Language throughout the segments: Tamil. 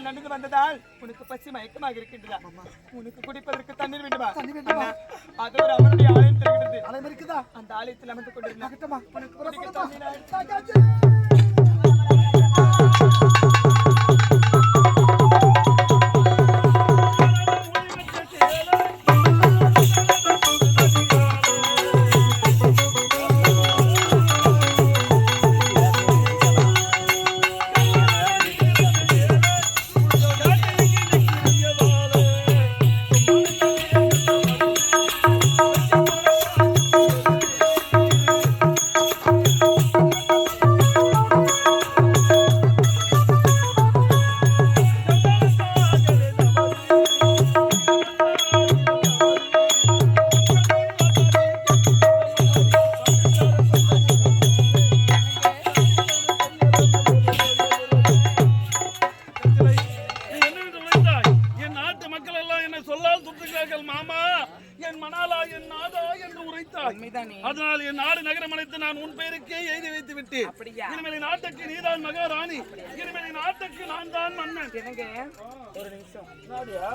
வழியால் நடந்து வந்ததால் உனக்கு பசி மயக்கமாக இருக்கின்றதா? உனக்கு குடிப்பதற்கு தண்ணீர் வேண்டுமா? அது ஒரு அவனுடைய ஆலயம் தெரிகிறது இருக்குதா? அந்த ஆலயத்தில் அமர்ந்து கொண்டிருந்தான் ஆகட்டுமா உனக்கு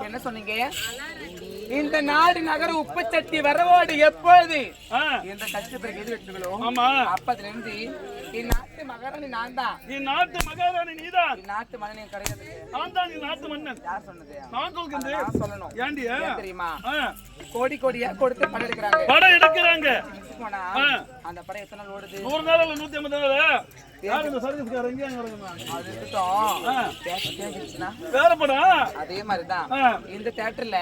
என்ன சொன்னீங்க? இந்த நாடு நகர உப்பு சட்டி வரவோடு எப்போது இந்த கட்சி பிறகு எது வெட்டுங்களோ ஆமா. அப்பதுல இருந்து நாட்டு மகாராணி நான் தான் என் நாட்டு மகாராணி நீதான். என் நாட்டு மகன் கிடையாது நான் தான் நாட்டு மன்னன். யார் சொன்னது? நான் சொல்லணும். ஏண்டியா தெரியுமா? கோடி கோடியா கொடுத்து படம் எடுக்கிறாங்க படம் எடுக்கிறாங்க. போனா. அந்த படம் எத்தனை நாள் ஓடுது? நூறு நாள் இல்ல நூத்தி ஐம்பது நாள்? யார் இந்த சர்வீஸ்காரர் வருகிறாங்க அது. கேஸ் வேற படம்? அதே மாதிரிதான். இந்த தேட்டர்ல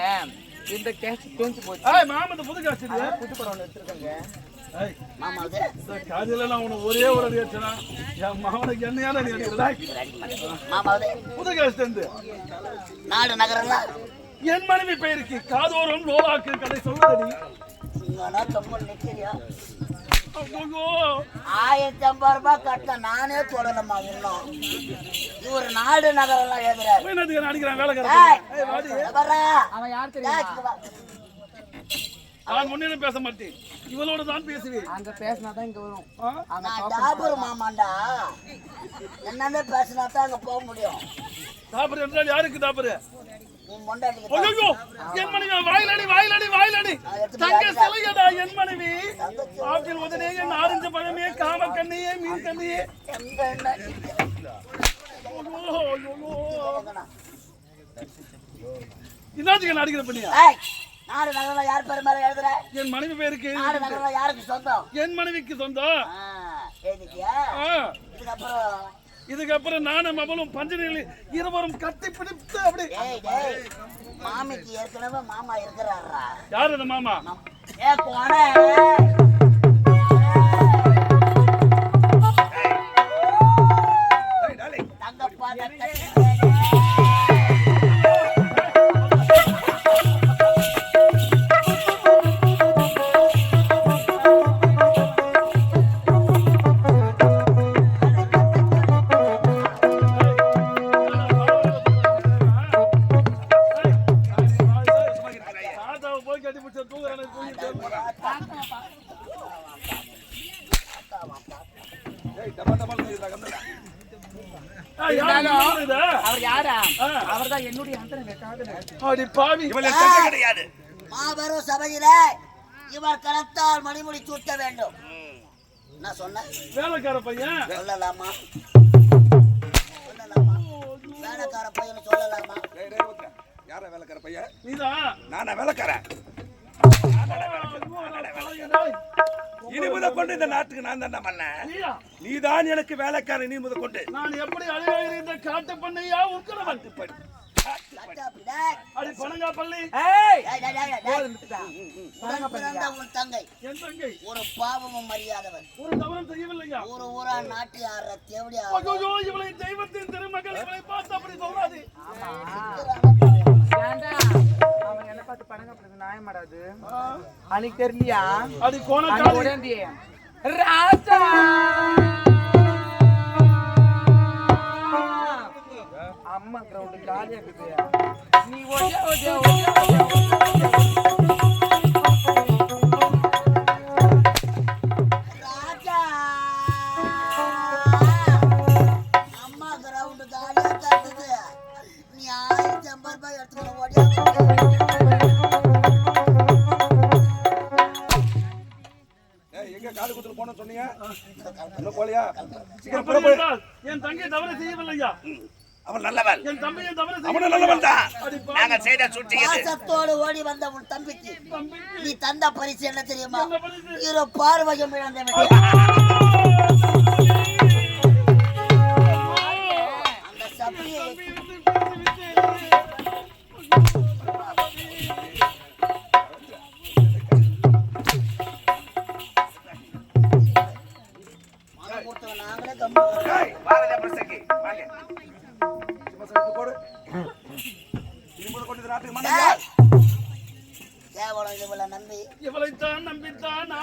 இந்த கேஸ் தேஞ்சு போச்சு. ஏய் மாமா இந்த புது இல்லையா? புது படம் ஒண்ணு எடுத்திருக்காங்க. ஏய், காதில நான் ஒரே ஒரு அடி அடிச்சனா என் மாவனுக்கு என்னையால நீ புது காசு தந்து நாடு நகரம்னா என் மனைவி பெயருக்கு காதோரம் லோலாக்கு கதை சொல்லுதடி. ஆயிரத்தி ஐம்பது ரூபாய் கட்ட நானே தொடணுமா இன்னும் இவர் நாடு நகரம்லாம் எழுதுறாரு என்னதுக்கு அடிக்கிறான் வேலைக்காரன். நான் முன்னிலும் பேச மாட்டேன். இவளோட தான் பேசுவேன். அங்க பேசினாதான் இங்க வரும். நான் டாபர் மாமாண்டா. என்னன்னு பேசினா தான் அங்க போக முடியும். தாப்பர் என்றால் யாருக்கு ஐயோ என் மனைவி வாயிலடி வாயிலடி வாயிலடி. தங்க சிலையடா என் மனைவி. ஆப்பிள் உதனே என் ஆரஞ்சு பழமே காம கண்ணியே. மீன் கண்ணியே நான் அடிக்கிற பண்ணியா நாடு நகரம் யார் பேர் மேல எழுதுற? என் மனைவி பேருக்கு. நாடு யாருக்கு சொந்தம்? என் மனைவிக்கு சொந்தம். இதுக்கப்புறம் இதுக்கப்புறம் நானும் அவளும் பஞ்சனில் இருவரும் கட்டி பிடித்து அப்படி மாமிக்கு ஏற்கனவே மாமா இருக்கிறாரா யார் அந்த மாமா? போய் கட்டி பிடிச்ச தூங்குறானே? அவர் யாரா. அவர்தான் என்னுடைய அடி பாவி. மாபெரும் சபையில இவர் கரத்தால் மணிமுடி சூட்ட வேண்டும். நான் சொன்னேன் வேலைக்கார பையன். சொல்லலாமா? சொல்லலாமா? வேலைக்கார பையன் சொல்லலாமா? டேய், டேய், ஊத்துறா. யாரா வேலைக்கார பையன் நீதான் நானா வேலைக்காரன்? இனி முத கொண்டு இந்த நாட்டுக்கு நான் தான் பண்ணேன் நீதான் எனக்கு வேலைக்காரன் நீ முத கொண்டு. நான் எப்படி அழகாக இந்த காட்டு பண்ணையா உட்கிறவன். அடி பணங்கா பள்ளி. ஒரு பாவமும் அறியாதவன். ஒரு தவறும் செய்யவில்லையா ஊரு ஊரா நாட்டி ஆடுற தேவடி இவளை தெய்வத்தின் திருமகள் இவளை பார்த்து அப்படி சொல்லாது. அன்னைக்கு தெரியலையா அடி கோண அங்க ஓடியாந்தி ராஜா! அம்மா கிரவுண்ட் காலியா இருக்குது நீ ஓடியா ஓடியா ஓடியா பாசத்தோடு ஓடி வந்த உன் தம்பிக்கு நீ தந்த பரிசு என்ன தெரியுமா? இரு பார்வையும் இழந்தவன். அந்த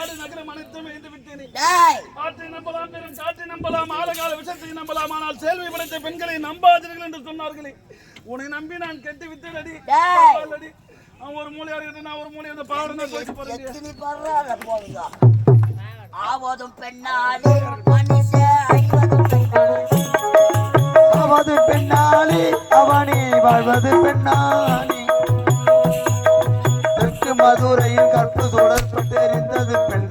நாடு நகரம் அனைத்தும் எழுந்து விட்டேனே. ஆற்றை நம்பலாம் பெரும் காற்றை நம்பலாம் ஆழகால விஷத்தை நம்பலாம் ஆனால் செல்வி படைத்த பெண்களை நம்பாதீர்கள் என்று சொன்னார்களே. உன்னை நம்பி நான் கெட்டு விட்டேனடி டேய். அடி அவன் ஒரு மூலையா இருந்து நான் ஒரு மூலையா இந்த பாவனை போயிட்டு போறேன் ஆவதும் பெண்ணாலே பெண்ணாலே அவது அவனே வாழ்வது தெற்கு மதுரையில் கற்பு சுடற்பட்டிருந்தது பெண்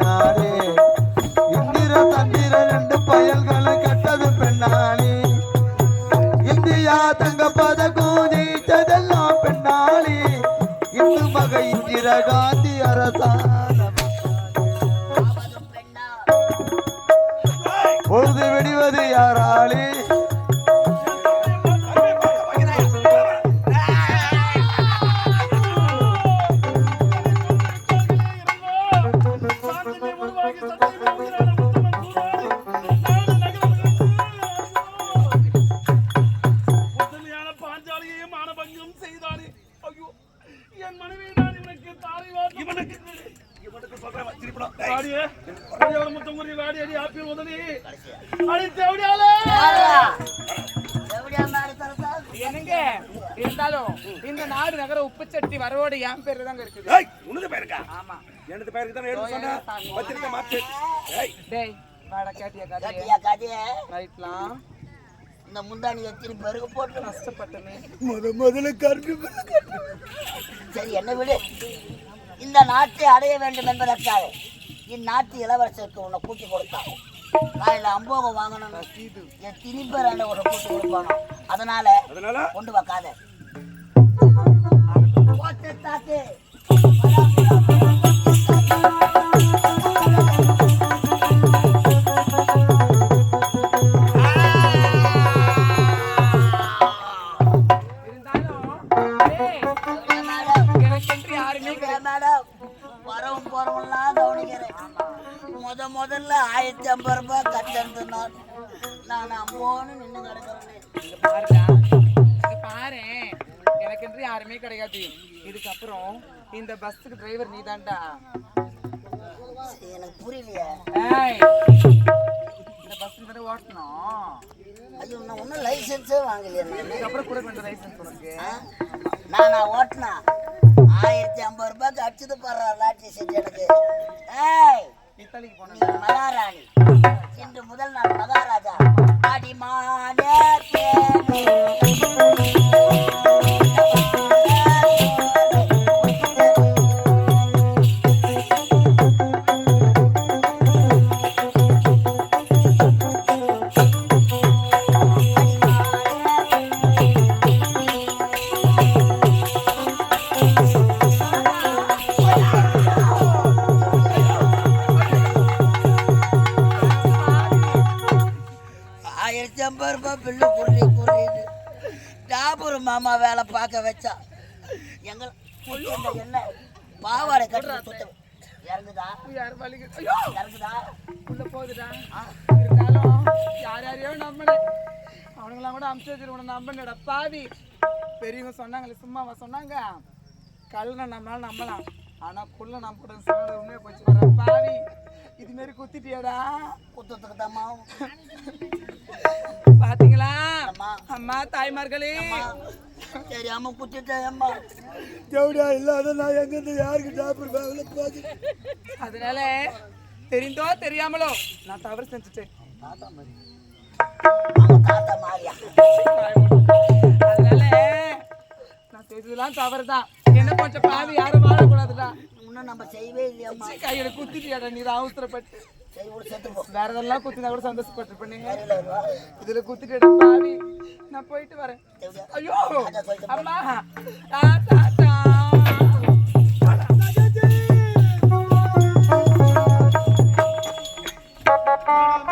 மானபங்கம் செய்தானே ஐயோ என் மனைவி நான் இவனுக்கு தாரை வார்த்தை இவனுக்கு இவனுக்கு சொல்றேன் திருப்பணும் ஏய், வாடியே வாடியோட முத்தம் குறி வாடி அடி ஆப்பிள் உதவி அடி தேவடியாலே எப்படியா மேல தரதா என்னங்க? இருந்தாலும் இந்த நாடு நகர உப்புச்சட்டி வரவோட என் பேரு தாங்க இருக்குது. ஏய், உனது பேருக்கா? ஆமா. எனது பேருக்கு தான் எடுத்து சொன்னேன் பத்திரிக்கை மாத்து ஏய் டேய் வாடா கேட்டியா கதையை? கட்டியா கதைய? நைட்லாம் இந்த முந்தானி எத்தனை பேருக்கு போட்டு கஷ்டப்பட்டமே முத முதல்ல கருப்பு சரி என்ன விடு. இந்த நாட்டை அடைய வேண்டும் என்பதற்காக இந்நாட்டு இளவரசருக்கு உன்னை கூட்டி கொடுத்தான். காலையில் அம்போகம் வாங்கணும் எத்தனை பேர் என்ன உன்னை கூட்டி கொடுப்பானோ. அதனால அதனால? கொண்டு வைக்காத. போட்டு தாக்கு கட்டணத்து நான் அம்போன்னு நின்று கிடக்கிறேன் பாரு. எனக்கென்று யாருமே கிடையாது. இதுக்கப்புறம் இந்த பஸ்ஸுக்கு டிரைவர் நீதான்டா. எனக்கு புரியலையே. இந்த பஸ் தானே ஓட்டணும். ஐயோ நான் ஒன்றும் லைசன்ஸே வாங்கலையே இதுக்கப்புறம் கூட வேண்டிய லைசன்ஸ் உனக்கு? நான் நான் ஓட்டினா. ஆயிரத்தி ஐம்பது ரூபாய்க்கு அடிச்சது பாடுறா லாட்ரி சீட் எனக்கு. ஏய். இத்தாலிக்கு நீ போனேன் மகாராணி இன்று முதல் நாள் மகாராஜா அடிமான தேனே. என்ன? பாவாடை கட்டி சுத்த. இறங்குதா? இறங்குதா? உள்ள போகுதுடா. இருந்தாலும் யார் யாரையோ நம்பின. அவனுங்களாம் கூட அமுச்சு வச்சிரு உன நம்பினடா. பாவி. பெரியவங்க சொன்னாங்களே சும்மாவா சொன்னாங்க. கல்லை நம்மளால நம்பலாம். ஆனா குள்ள நம்ப கூட சொன்னது உண்மையை போச்சு வர பாவி. இது மாரி குத்திட்டியாடா? குத்தத்துக்கு தாம்மா பாத்தீங்களா? அம்மா. அம்மா தாய்மார்களே. தெரியாம குத்திட்டேன் தேவடியா இல்லாத நான் எங்கிருந்து யாருக்கு டாக்டர் வேலை அதனால தெரிந்தோ தெரியாமலோ நான் தவறு செஞ்சுட்டேன். அதனால நான் செய்ததெல்லாம் தவறுதான். என்ன கொஞ்சம் பாவி யாரும் வாழக்கூடாதுடா. இன்னும் நம்ம செய்யவே இல்லையம்மா கையில குத்திட்டியாடா நீ தான் அவசரப்பட்டு. வேற எதெல்லாம் குத்தினா கூட சந்தோஷப்பட்டு நீங்க இதுல குத்திட்டு பாவி நான் போயிட்டு வரேன். ஐயோ! அம்மா! தாத்தா தா, தா.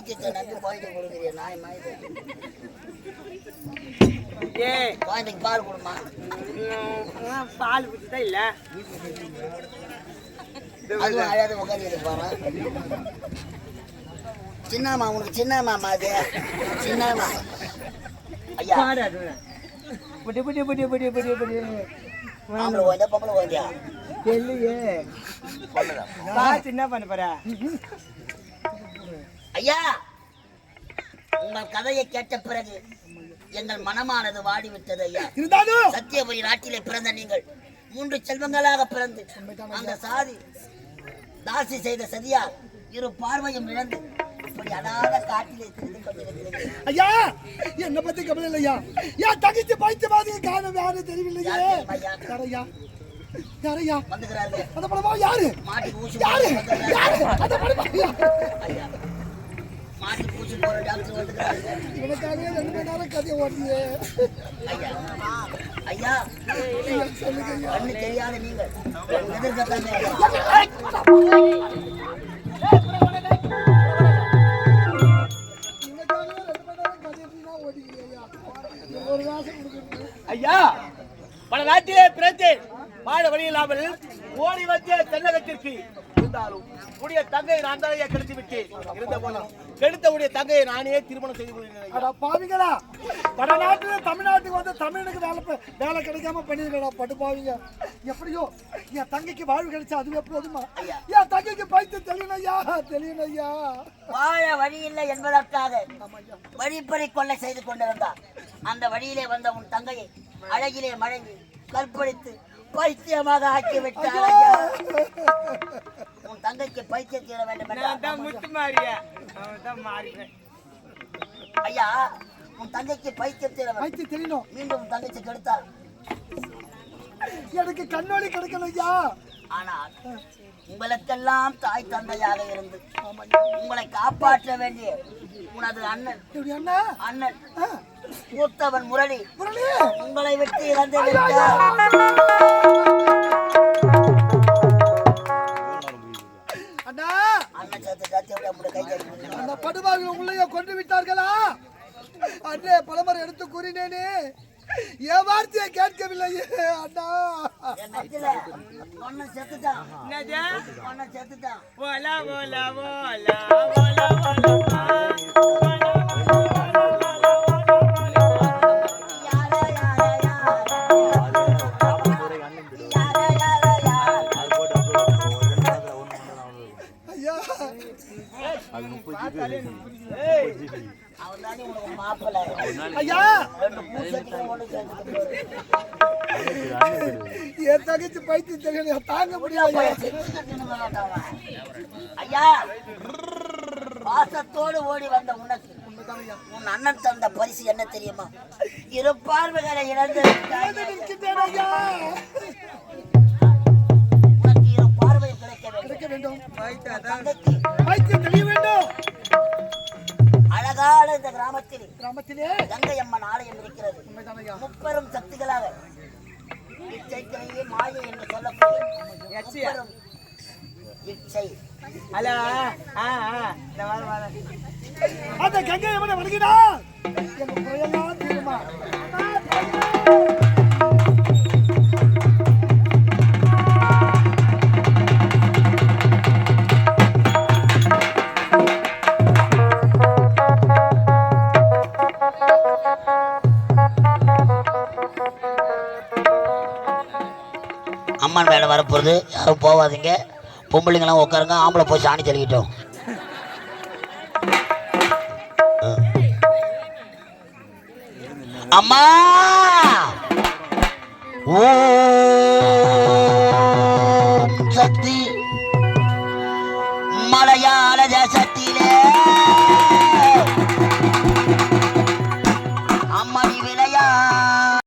பைத்தியத்தை நம்பி குழந்தை கொடுக்குறிய நாய் மாதிரி குழந்தைக்கு பால் கொடுமா பால் குடிச்சுதான் இல்ல அதுவும் அழகாத உட்காந்து பாரு. சின்னம்மா உனக்கு சின்னம்மா அது சின்னம்மா ஐயா புட்டி புட்டி புடி புடி புடி புடி ஆம்பளை குழந்தை பொம்பளை குழந்தையா தெரியலையே பா சின்ன பண்ண போற ஐயா உங்கள் கதையை கேட்ட பிறகு எங்கள் மனமானது வாடிவிட்டது ஐயா. சத்தியபுரி நாட்டிலே பிறந்த நீங்கள் மூன்று செல்வங்களாக பிறந்து அந்த சாதி தாசி செய்த சதியா இரு பார்வையும் இழந்து இப்படி அனாத காட்டிலே திரிந்து ஐயா என்ன பத்தி கவலை இல்லையா? ஏன் தகிச்சு பைத்து மாதிரி காரணம் யாரும் தெரியவில்லையே? ஐயா? யாரையா? அந்த படமா யாரு? ஊசி யாரு. யாரு? அந்த படமா ஐயா. மாட்டுக்கு ரெண்டு மணி நேரம் கதையை ஐயா ஐயா கண்ணு தெரியாத நீங்க ஐயா பல நாட்டிலே பிறந்து வாழ வழி இல்லாமல் ஓடி வந்த தென்னகத்திற்கு இருந்தாலும் உடைய தங்கையை நான் தான் கெடுத்து விட்டேன். இருந்த போதும் கெடுத்த உடைய தங்கையை நானே திருமணம் செய்து கொள்கிறேன் பாவிங்களா வடநாட்டுல தமிழ்நாட்டுக்கு வந்து தமிழனுக்கு வேலை வேலை கிடைக்காம பண்ணிருக்கடா பட்டு பாவிங்க எப்படியோ என் தங்கைக்கு வாழ்வு கிடைச்சா அதுவே போதுமா? என் தங்கைக்கு பைத்து தெளியணையா தெளியணையா வாழ வழி இல்லை என்பதற்காக வழிப்பறி கொள்ளை செய்து கொண்டிருந்தார். அந்த வழியிலே வந்த உன் தங்கையை அழகிலே மழங்கி கற்பழித்து பைத்தியமாக ஆக்கி விட்டார் ஐயா. உன் தங்கைக்கு பைத்தியம் தீர வேண்டும் முத்து மாறிய. ஐயா உன் தங்கைக்கு பைத்தியம் தீர வேண்டும். பைத்து தெரியணும் மீண்டும் உன் தங்கச்சி கெடுத்தார். எனக்கு கண்ணோடி கிடைக்கணும் ஐயா. ஆனால் உங்களுக்கெல்லாம் தாய் தந்தையாக இருந்து உங்களை காப்பாற்ற வேண்டிய உனது அண்ணன். அண்ணன். மூத்தவன் முரளி உங்களை விட்டு இறந்து அந்த படுபாவிகள் உள்ளே கொண்டு விட்டார்களா? அன்றே பலமுறை எடுத்து கூறினேனே. என் வார்த்தையை கேட்கவில்லையே அண்ணா. செத்துட்டான் செத்துட்டான் ஐயா! என் தங்கச்சி பைத்தியம் தெரியல தாங்க முடியல ஐயா. பாசத்தோடு ஓடி வந்த உனக்கு உன் அண்ணன் தந்த பரிசு என்ன தெரியுமா? இரு பார்வைகளை இழந்து உனக்கு இரு பார்வை கிடைக்க வேண்டும். அழகான இந்த கிராமத்தில். கிராமத்திலே? கங்கை அம்மன் ஆலயம் இருக்கிறது. முப்பெரும் சக்திகளாக. இச்சைக்கிலேயே மாயை என்று சொல்லக்கூடிய இச்சை. ஹலோ ஆ ஆ இந்த வர வர. அந்த கங்கை வருகிறார் என் குறையெல்லாம் தீருமா? அம்மன் மேலே வரப்போகுது. யாரும் போகாதீங்க பொம்பளைங்களாம் உட்காருங்க. ஆம்பளை போய் சாணி தெளிக்கிட்டோம். அம்மா! ஓ! சக்தி. மலையாள தேச